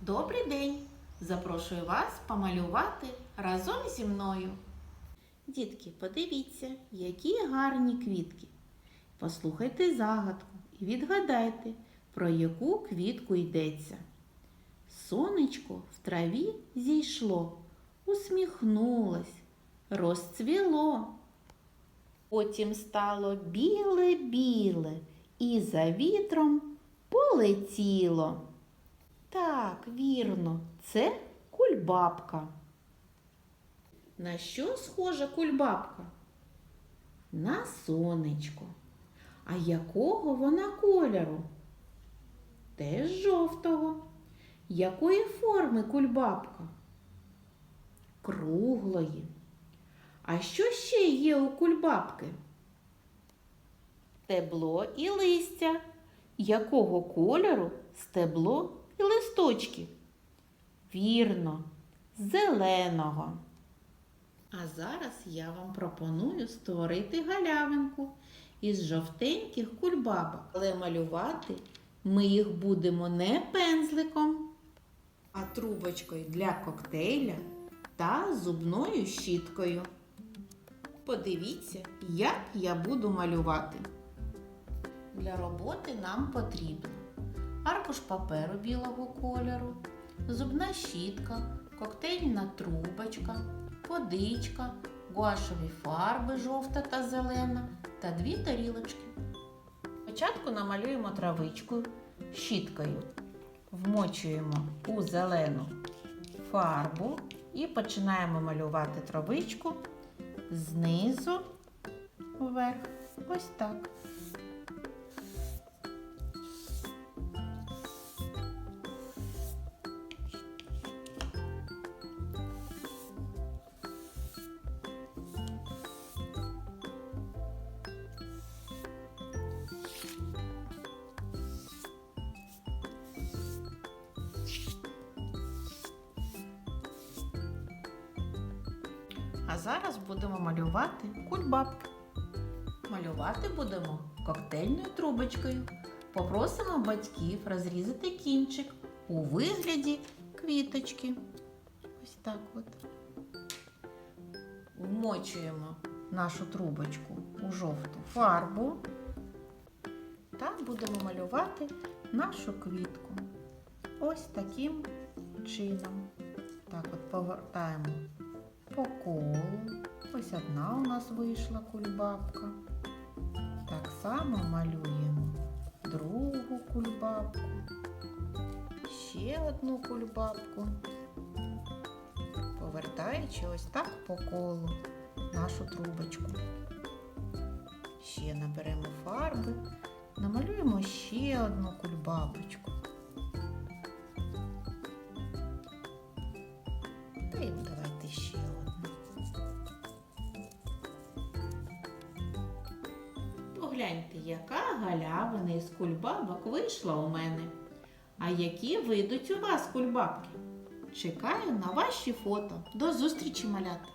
Добрий день! Запрошую вас помалювати разом зі мною. Дітки, подивіться, які гарні квітки. Послухайте загадку і відгадайте, про яку квітку йдеться. Сонечко в траві зійшло, усміхнулось, розцвіло. Потім стало біле-біле і за вітром полетіло. Так, вірно, це кульбабка. На що схожа кульбабка? На сонечко. А якого вона кольору? Теж жовтого. Якої форми кульбабка? Круглої. А що ще є у кульбабки? Стебло і листя. Якого кольору стебло і листочки? Вірно, зеленого. А зараз я вам пропоную створити галявинку із жовтеньких кульбабок. Але малювати ми їх будемо не пензликом, а трубочкою для коктейля та зубною щіткою. Подивіться, як я буду малювати. Для роботи нам потрібно аркуш паперу білого кольору, зубна щітка, коктейльна трубочка, водичка, гуашеві фарби жовта та зелена та дві тарілочки. Спочатку намалюємо травичку щіткою, вмочуємо у зелену фарбу і починаємо малювати травичку знизу вверх. Ось так. А зараз будемо малювати кульбабки. Малювати будемо коктейльною трубочкою. Попросимо батьків розрізати кінчик у вигляді квіточки. Ось так от. Вмочуємо нашу трубочку у жовту фарбу та будемо малювати нашу квітку. Ось таким чином. Так от повертаємо по колу. Ось одна у нас вийшла кульбабка. Так само малюємо другу кульбабку, ще одну кульбабку, повертаючи ось так по колу нашу трубочку. Ще наберемо фарби, намалюємо ще одну кульбабочку. Та й Погляньте, яка галявина із кульбабок вийшла у мене. А які вийдуть у вас кульбабки? Чекаю на ваші фото. До зустрічі, малята!